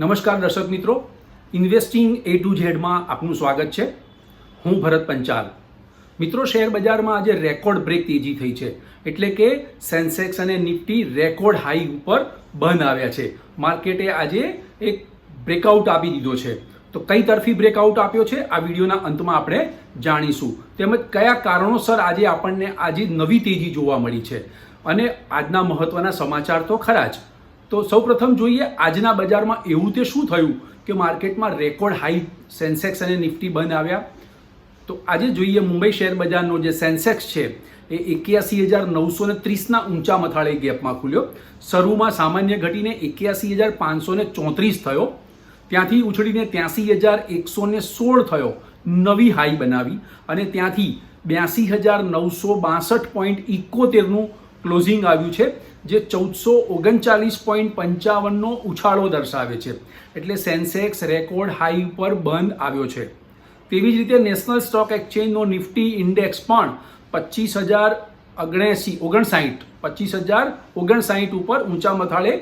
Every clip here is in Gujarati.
નમસ્કાર દર્શક મિત્રો. ઇન્વેસ્ટિંગ એ ટુ ઝેડમાં આપનું સ્વાગત છે. હું ભરત પંચાલ. મિત્રો, શેર બજારમાં આજે રેકોર્ડ બ્રેક તેજી થઈ છે. એટલે કે સેન્સેક્સ અને નિફ્ટી રેકોર્ડ હાઈ ઉપર બંધ આવ્યા છે. માર્કેટે આજે એક બ્રેકઆઉટ આપી દીધો છે. તો કઈ તરફી બ્રેકઆઉટ આપ્યો છે? આ વિડીયોના અંતમાં આપણે જાણીશું. તેમજ કયા કારણોસર આજે આપણને આજે નવી તેજી જોવા મળી છે? અને આજના મહત્વના સમાચાર તો ખરા જ. તો સૌપ્રથમ જોઈએ આજના બજારમાં એવું તે શું થયું કે માર્કેટમાં રેકોર્ડ હાઈ સેન્સેક્સ અને નિફ્ટી બંધ આવ્યા? તો આજે જોઈએ મુંબઈ શેર બજારનો જે સેન્સેક્સ છે, એ એક્યાસી હજાર નવસો ને ત્રીસના ઊંચા મથાળે ગેપમાં ખુલ્યો. શરૂમાં સામાન્ય ઘટીને એક્યાસી હજાર પાંચસો ને ચોત્રીસ થયો. ત્યાંથી ઉછળીને ત્યાંસી હજાર એકસો ને સોળ થયો. નવી હાઈ બનાવી અને ત્યાંથી બ્યાસી હજાર નવસો બાસઠ પોઈન્ટ ઇકોતેરનું ક્લોઝિંગ આવ્યું છે. જે ચૌદસો ઓગણચાલીસ પોઈન્ટ પંચાવનનો ઉછાળો દર્શાવે છે. એટલે સેન્સેક્સ રેકોર્ડ હાઈ ઉપર બંધ આવ્યો છે. તેવી જ રીતે નેશનલ સ્ટોક એક્સચેન્જનો નિફ્ટી ઇન્ડેક્સ પણ પચીસ હજાર ઓગણએંસી ઓગણસાઠ, પચીસ હજાર ઓગણસાઠ ઉપર ઊંચા મથાળે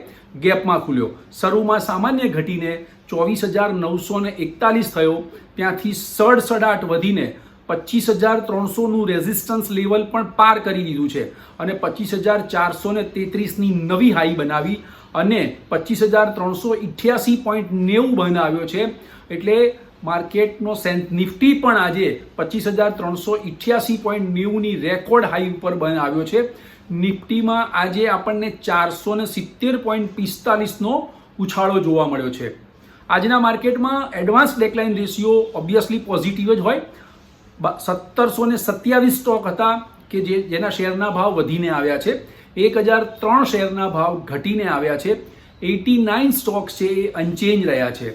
ગેપમાં ખુલ્યો. શરૂમાં સામાન્ય ઘટીને ચોવીસ હજાર નવસો ને એકતાલીસ થયો. ત્યાંથી સડસડાટ વધીને પચીસ હજાર ત્રણસોનું રેઝિસ્ટન્સ લેવલ પણ પાર કરી દીધું છે. અને પચીસ હજાર ચારસો ને તેત્રીસની નવી હાઈ બનાવી અને પચીસ હજાર ત્રણસો ઇઠ્યાસી પોઈન્ટ નેવું બનાવ્યો છે. એટલે માર્કેટનો સેન નિફ્ટી પણ આજે પચીસ હજાર ત્રણસો ઇઠ્યાસી પોઈન્ટ નેવુંની રેકોર્ડ હાઈ ઉપર બનાવ્યો છે. નિફ્ટીમાં આજે આપણને ચારસો ને સિત્તેર પોઈન્ટ પિસ્તાલીસનો ઉછાળો જોવા મળ્યો છે. આજના માર્કેટમાં advance decline ratio obviously positive જ હોય. સત્તરસો ને સત્યાવીસ સ્ટોક હતા કે જે જેના શેરના ભાવ વધીને આવ્યા છે. એક હજાર ત્રણ શેરના ભાવ ઘટીને આવ્યા છે. એટી નાઇન સ્ટોક છે એ અનચેન્જ રહ્યા છે.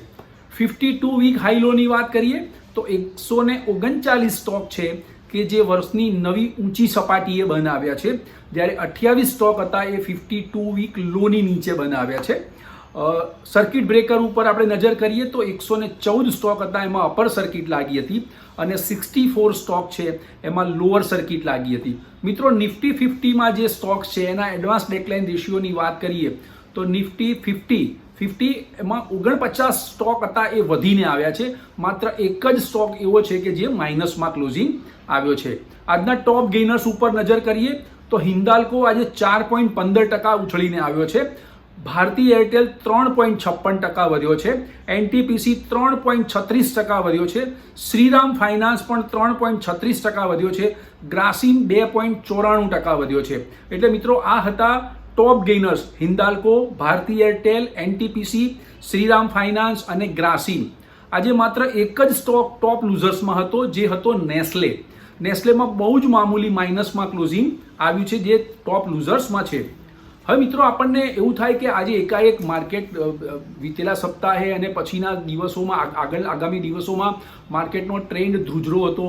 ફિફ્ટી ટુ વીક હાઈલોની વાત કરીએ તો એકસો ને ઓગણચાલીસ સ્ટોક છે કે જે વર્ષની નવી ઊંચી સપાટીએ બનાવ્યા છે. જ્યારે અઠ્યાવીસ સ્ટોક હતા એ ફિફ્ટી ટુ વીક લોની નીચે બનાવ્યા છે. સર્કિટ બ્રેકર ઉપર આપણે નજર કરીએ તો એકસો ને ચૌદ સ્ટોક હતા, એમાં અપર સર્કિટ લાગી હતી અને સિક્સટી ફોર સ્ટોક છે, એમાં લોઅર સર્કિટ લાગી હતી. મિત્રો નિફ્ટી ફિફ્ટીમાં જે સ્ટોક છે, એના એડવાન્સ ડેકલાઇન રેશિયોની વાત કરીએ, તો નિફ્ટી ફિફ્ટી ફિફ્ટી એમાં ઓગણપચાસ સ્ટોક હતા એ વધીને આવ્યા છે. માત્ર એક જ સ્ટોક એવો છે કે જે માઇનસમાં ક્લોઝિંગ આવ્યો છે. આજના ટોપ ગેઇનર્સ ઉપર નજર કરીએ, તો હિન્દાલ્કો આજે ચાર પોઈન્ટ પંદર ટકા ઉછળીને આવ્યો છે. ભારતી એરટેલ ત્રણ પોઈન્ટ છપ્પન ટકા વધ્યો છે. એનટીપીસી ત્રણ પોઈન્ટ છત્રીસ ટકા વધ્યો છે. શ્રીરામ ફાઇનાન્સ પણ ત્રણ પોઈન્ટ છત્રીસ ટકા વધ્યો છે. ગ્રાસીમ બે પોઈન્ટ ચોરાણું ટકા વધ્યો છે. એટલે મિત્રો, આ હતા top gainers Hindalco Bharti Airtel, NTPC, Shriram finance અને ગ્રાસીમ. આજે માત્ર એક જ સ્ટોક ટોપ લૂઝર્સમાં હતો, જે હતો નેસ્લે. નેસ્લેમાં બહુ જ મામૂલી માઇનસમાં ક્લોઝિંગ આવ્યું છે, જે ટોપ લૂઝર્સમાં છે. હવે મિત્રો, આપણને એવું થાય કે આજે એકાએક માર્કેટ વીતેલા સપ્તાહે અને પછીના દિવસોમાં આગળ, આગામી દિવસોમાં માર્કેટનો ટ્રેન્ડ ધ્રુજરો હતો.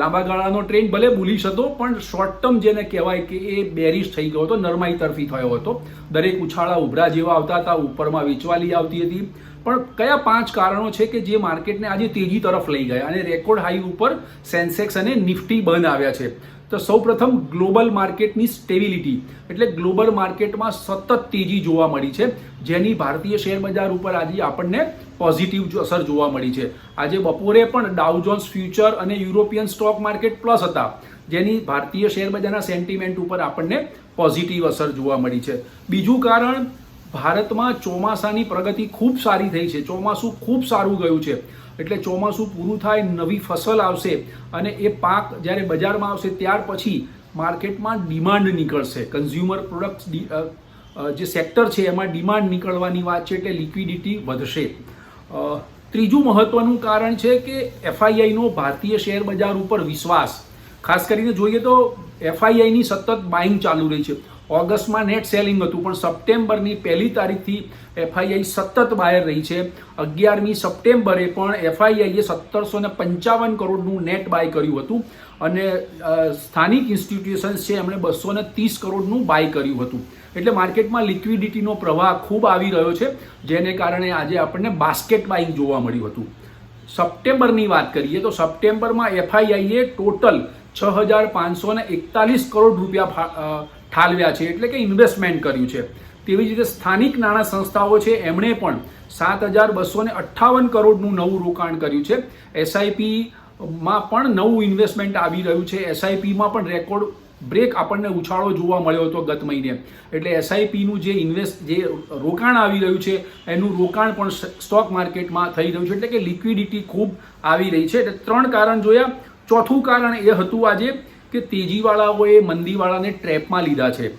લાંબા ગાળાનો ટ્રેન્ડ ભલે બુલિશ હતો, પણ શોર્ટ ટર્મ જેને કહેવાય કે એ બેરિશ થઈ ગયો હતો, નરમાઈ તરફી થયો હતો. દરેક ઉછાળા ઉભરા જેવા આવતા હતા, ઉપરમાં વેચવાલી આવતી હતી. પણ કયા પાંચ કારણો છે કે જે માર્કેટને આજે તેજી તરફ લઈ ગયા અને રેકોર્ડ હાઈ ઉપર સેન્સેક્સ અને નિફ્ટી બંધ આવ્યા છે? તો સૌપ્રથમ ગ્લોબલ માર્કેટની સ્ટેબિલિટી. એટલે ગ્લોબલ માર્કેટમાં સતત તેજી જોવા મળી છે. જેની ભારતીય શેર બજાર ઉપર આજે આપણને પોઝિટિવ અસર જોવા મળી છે. આજે બપોરે પણ ડાઉજોન્સ ફ્યુચર અને યુરોપિયન સ્ટોક માર્કેટ પ્લસ હતા. જેની ભારતીય શેર બજારના સેન્ટિમેન્ટ ઉપર આપણને પોઝિટિવ અસર જોવા મળી છે. બીજું કારણ, ભારતમાં ચોમાસાની પ્રગતિ ખૂબ સારી થઈ છે. ચોમાસું ખૂબ સારું ગયું છે. એટલે ચોમાસું પૂરું થાય, નવી ફસલ આવશે અને એ પાક જ્યારે બજારમાં આવશે ત્યાર પછી માર્કેટમાં ડિમાન્ડ નીકળશે. કન્ઝ્યુમર પ્રોડક્ટ્સ જે સેક્ટર છે એમાં ડિમાન્ડ નીકળવાની વાત છે એટલે લિક્વિડિટી વધશે. ત્રીજું મહત્વનું કારણ છે કે એફઆઈઆઈનો ભારતીય શેર બજાર ઉપર વિશ્વાસ. ખાસ કરીને જોઈએ તો એફઆઈઆઈની સતત બાઇંગ ચાલુ રહી છે. ઓગસ્ટમાં નેટ સેલિંગ હતું, પણ સપ્ટેમ્બરની પહેલી તારીખથી એફઆઈઆઈ સતત બહાર રહી છે. અગિયારમી સપ્ટેમ્બરે પણ એફઆઈઆઈએ સત્તરસો ને પંચાવન કરોડનું નેટ બાય કર્યું હતું અને સ્થાનિક ઇન્સ્ટિટ્યુશન્સ છે એમણે બસો ને ત્રીસ કરોડનું બાય કર્યું હતું. એટલે માર્કેટમાં લિક્વિડિટીનો પ્રવાહ ખૂબ આવી રહ્યો છે, જેને કારણે આજે આપણને બાસ્કેટ બાઇંગ જોવા મળ્યું હતું. સપ્ટેમ્બરની વાત કરીએ તો સપ્ટેમ્બરમાં એફઆઈઆઈએ ટોટલ છ હજાર પાંચસો એકતાલીસ કરોડ રૂપિયા ઠાલવ્યા છે એટલે કે ઇન્વેસ્ટમેન્ટ કર્યું છે. તેવી જ રીતે સ્થાનિક નાણાં સંસ્થાઓ છે, એમણે પણ સાત હજાર બસો ને અઠ્ઠાવન કરોડનું નવું રોકાણ કર્યું છે. એસઆઈપીમાં પણ નવું ઇન્વેસ્ટમેન્ટ આવી રહ્યું છે. એસઆઈપીમાં પણ રેકોર્ડ બ્રેક આપણને ઉછાળો જોવા મળ્યો હતો ગત મહિને. એટલે એસઆઈપીનું જે ઇન્વેસ્ટ જે રોકાણ આવી રહ્યું છે, એનું રોકાણ પણ સ્ટોક માર્કેટમાં થઈ રહ્યું છે. એટલે કે લિક્વિડિટી ખૂબ આવી રહી છે. એટલે ત્રણ કારણ જોયા. ચોથું કારણ એ હતું આજે કે તેજીવાળાઓએ મંદીવાળાને ટ્રેપમાં લીધા છે.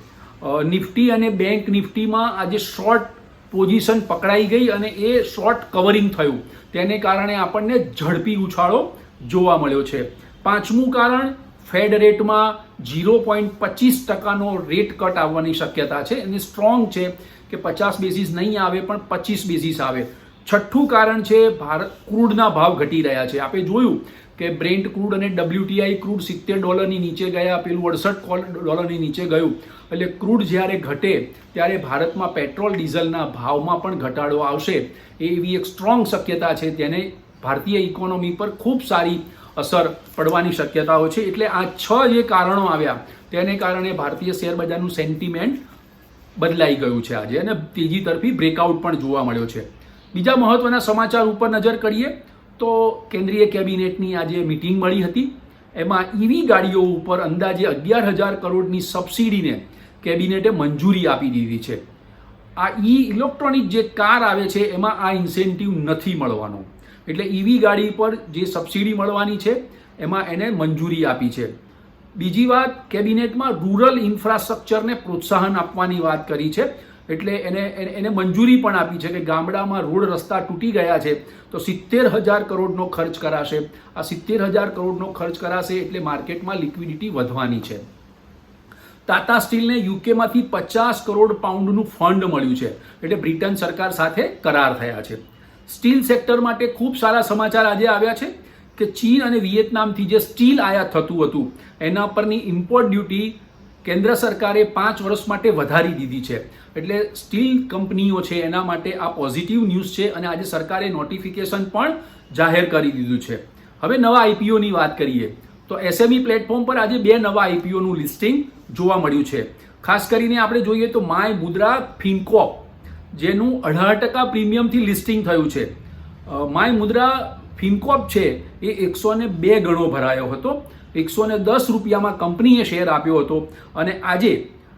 નિફ્ટી અને બેંક નિફ્ટીમાં આજે શોર્ટ પોઝિશન પકડાઈ ગઈ અને એ શોર્ટ કવરિંગ થયું. તેને કારણે આપણને ઝડપી ઉછાળો જોવા મળ્યો છે. પાંચમું કારણ, ફેડ રેટમાં ઝીરો પોઈન્ટ પચીસ ટકાનો રેટ કટ આવવાની શક્યતા છે અને સ્ટ્રોંગ છે કે પચાસ બેઝિસ નહીં આવે પણ પચીસ બેઝિસ આવે. છઠ્ઠું કારણ છે, ભારત, ક્રૂડના ભાવ ઘટી રહ્યા છે. આપણે જોયું કે બ્રેન્ટ ક્રૂડ અને ડબલ્યુટીઆઈ ક્રૂડ સિત્તેર ડોલરની નીચે ગયા, પેલું અડસઠ ડોલરની નીચે ગયું. એટલે ક્રૂડ જ્યારે ઘટે, ત્યારે ભારતમાં પેટ્રોલ ડીઝલના ભાવમાં પણ ઘટાડો આવશે. એવી એક સ્ટ્રોંગ શક્યતા છે, તેને ભારતીય ઇકોનોમી પર ખૂબ સારી અસર પડવાની શક્યતાઓ છે. એટલે આ છ જે કારણો આવ્યા, તેને કારણે ભારતીય શેરબજારનું સેન્ટિમેન્ટ બદલાઈ ગયું છે આજે. અને તેજી તરફી બ્રેકઆઉટ પણ જોવા મળ્યો છે. બીજા મહત્વના સમાચાર ઉપર નજર કરીએ તો કેન્દ્રીય કેબિનેટની આજે મિટિંગ મળી હતી. એમાં ઈવી ગાડીઓ ઉપર અંદાજે અગિયાર હજાર કરોડની સબસિડીને કેબિનેટે મંજૂરી આપી દીધી છે. આ ઈ ઇલેક્ટ્રોનિક જે કાર આવે છે, એમાં આ ઇન્સેન્ટિવ નથી મળવાનો. એટલે ઈવી ગાડી પર જે સબસિડી મળવાની છે, એમાં એને મંજૂરી આપી છે. બીજી વાત, કેબિનેટમાં રૂરલ ઇન્ફ્રાસ્ટ્રક્ચરને પ્રોત્સાહન આપવાની વાત કરી છે. એટલે એને એને- મંજૂરી પણ આપી છે કે ગામડામાં રોડ રસ્તા તૂટી ગયા છે, તો સિત્તેર હજાર કરોડનો ખર્ચ કરાશે. આ સિત્તેર હજાર કરોડનો ખર્ચ કરાશે એટલે માર્કેટમાં લિક્વિડિટી વધવાની છે. ટાટા સ્ટીલને યુકેમાંથી પચાસ કરોડ પાઉન્ડનું ફંડ મળ્યું છે, એટલે બ્રિટન સરકાર સાથે કરાર થયા છે. સ્ટીલ સેક્ટર માટે ખૂબ સારા સમાચાર આજે આવ્યા છે કે ચીન અને વિયેતનામથી જે સ્ટીલ આયાત થતું હતું, એના પરની ઇમ્પોર્ટ ડ્યુટી કેન્દ્ર સરકારે પાંચ વર્ષ માટે વધારી દીધી છે. એટલે સ્ટીલ કંપનીઓ છે, એના માટે આ પોઝિટિવ ન્યૂઝ છે અને આજે સરકારે નોટિફિકેશન પણ જાહેર કરી દીધું છે. હવે નવા આઈપીઓની વાત કરીએ, તો એસએમઈ પ્લેટફોર્મ પર આજે બે નવા આઈપીઓનું લિસ્ટિંગ જોવા મળ્યું છે. ખાસ કરીને આપણે જોઈએ તો માય મુદ્રા ફિનકોપ જેનું અઢાર ટકા પ્રીમિયમથી લિસ્ટિંગ થયું છે. માય મુદ્રા ફિનકોપ છે, એ એકસો ને બે ગણો ભરાયો હતો. એકસો ને દસ રૂપિયામાં કંપનીએ શેર આપ્યો હતો. અને આજે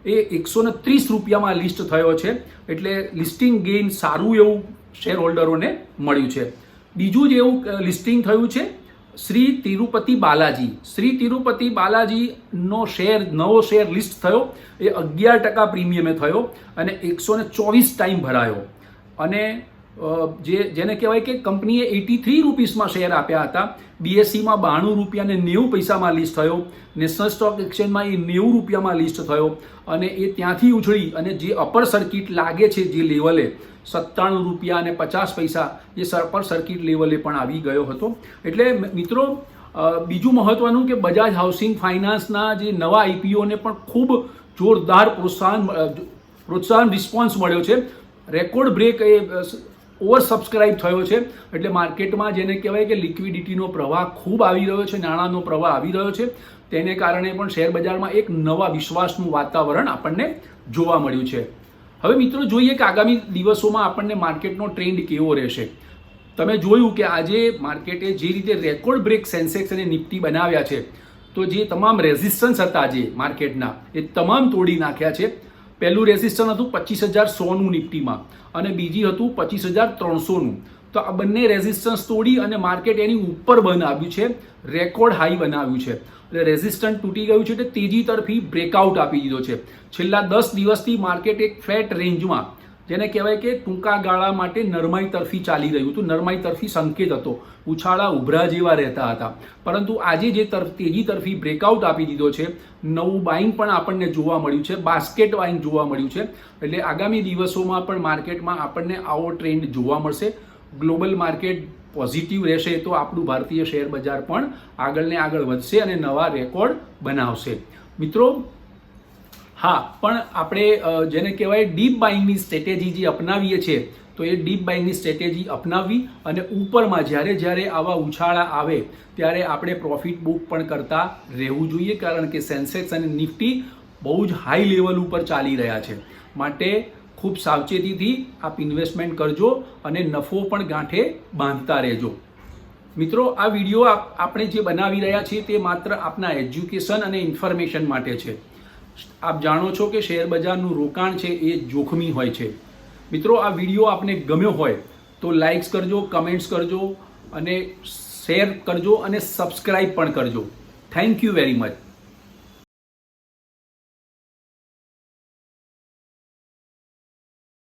એ એકસો ને ત્રીસ રૂપિયામાં લિસ્ટ થયો છે. એટલે લિસ્ટિંગ ગેઇન સારું એવું શેર હોલ્ડરોને મળ્યું છે. બીજું જ એવું લિસ્ટિંગ થયું છે, શ્રી તિરુપતિ બાલાજી. શ્રી તિરુપતિ બાલાજીનો શેર નવો શેર લિસ્ટ થયો. એ અગિયાર ટકા પ્રીમિયમે થયો અને એકસો ચોવીસ ટાઈમ ભરાયો. અને જે, જેને કહેવાય કે કંપનીએ એટી થ્રી રૂપીસમાં શેર આપ્યા હતા. બીએસસીમાં બાણું રૂપિયા અને નેવું પૈસામાં લિસ્ટ થયો. નેશનલ સ્ટોક એક્સચેન્જમાં એ નેવું રૂપિયામાં લિસ્ટ થયો. અને એ ત્યાંથી ઉછળી અને જે અપર સર્કિટ લાગે છે જે લેવલે, સત્તાણું રૂપિયા અને પચાસ પૈસા, એ અપર સર્કિટ લેવલે પણ આવી ગયો હતો. એટલે મિત્રો બીજું મહત્વનું કે બજાજ હાઉસિંગ ફાઇનાન્સના જે નવા આઈપીઓને પણ ખૂબ જોરદાર પ્રોત્સાહન પ્રોત્સાહન રિસ્પોન્સ મળ્યો છે. રેકોર્ડ બ્રેક એ ઓવર સબસ્ક્રાઇબ થયો છે. એટલે માર્કેટમાં જેને કહેવાય કે લિક્વિડિટીનો પ્રવાહ ખૂબ આવી રહ્યો છે, નાણાંનો પ્રવાહ આવી રહ્યો છે, તેને કારણે પણ શેર બજારમાં એક નવા વિશ્વાસનું વાતાવરણ આપણને જોવા મળ્યું છે. હવે મિત્રો જોઈએ કે આગામી દિવસોમાં આપણને માર્કેટનો ટ્રેન્ડ કેવો રહેશે. તમે જોયું કે આજે માર્કેટે જે રીતે રેકોર્ડ બ્રેક સેન્સેક્સ અને નિફ્ટી બનાવ્યા છે, તો જે તમામ રેઝિસ્ટન્સ હતા જે માર્કેટના, એ તમામ તોડી નાખ્યા છે. પહેલું રેઝિસ્ટન્સ હતું પચીસ હજાર સોનું નિફ્ટીમાં અને બીજી હતું પચીસ હજાર ત્રણસોનું. તો આ બંને રેઝિસ્ટન્સ તોડી અને માર્કેટ એની ઉપર બનાવ્યું છે રેકોર્ડ હાઈ બનાવ્યું છે. એટલે રેઝિસ્ટન્ટ તૂટી ગયું છે એટલે તેજી તરફી બ્રેકઆઉટ આપી દીધો છે. છેલ્લા દસ દિવસથી માર્કેટ એક ફ્લેટ રેન્જમાં જેને કહેવાય કે ટૂંકા ગાળા માટે નરમાઈ તરફી ચાલી રહ્યું હતું. નરમાઈ તરફી સંકેત હતો. ઉછાળા ઉભરા જેવા રહેતા હતા. પરંતુ આજે જે તરફ તેજી તરફી બ્રેકઆઉટ આપી દીધો છે, નવું બાઇંગ પણ આપણને જોવા મળ્યું છે બાસ્કેટ બાઇંગ જોવા મળ્યું છે. એટલે આગામી દિવસોમાં પણ માર્કેટમાં આપણને આવો ટ્રેન્ડ જોવા મળશે. ગ્લોબલ માર્કેટ પોઝિટિવ રહેશે તો આપણું ભારતીય શેર બજાર પણ આગળને આગળ વધશે અને નવા રેકોર્ડ બનાવશે. મિત્રો હા, પણ આપણે જેને કહેવાય ડીપ બાઇંગની સ્ટ્રેટેજી જે અપનાવીએ છીએ, તો એ ડીપ બાઇંગની સ્ટ્રેટેજી અપનાવવી અને ઉપરમાં જ્યારે જ્યારે આવા ઉછાળા આવે, ત્યારે આપણે પ્રોફિટ બુક પણ કરતા રહેવું જોઈએ, કારણ કે સેન્સેક્સ અને નિફ્ટી બહુ જ હાઈ લેવલ ઉપર ચાલી રહ્યા છે. માટે ખૂબ સાવચેતીથી આપ ઇન્વેસ્ટમેન્ટ કરજો અને નફો પણ ગાંઠે બાંધતા રહેજો. મિત્રો, આ વીડિયો આપ- આપણે જે બનાવી રહ્યા છીએ તે માત્ર આપના એજ્યુકેશન અને ઇન્ફોર્મેશન માટે છે. આપ જાણો છો કે શેર બજારનું રોકાણ છે એ જોખમી હોય છે. મિત્રો, આ વીડિયો આપને ગમ્યો હોય તો લાઇક્સ કરજો કમેન્ટ્સ કરજો અને શેર કરજો અને સબસ્ક્રાઇબ પણ કરજો. Thank you very much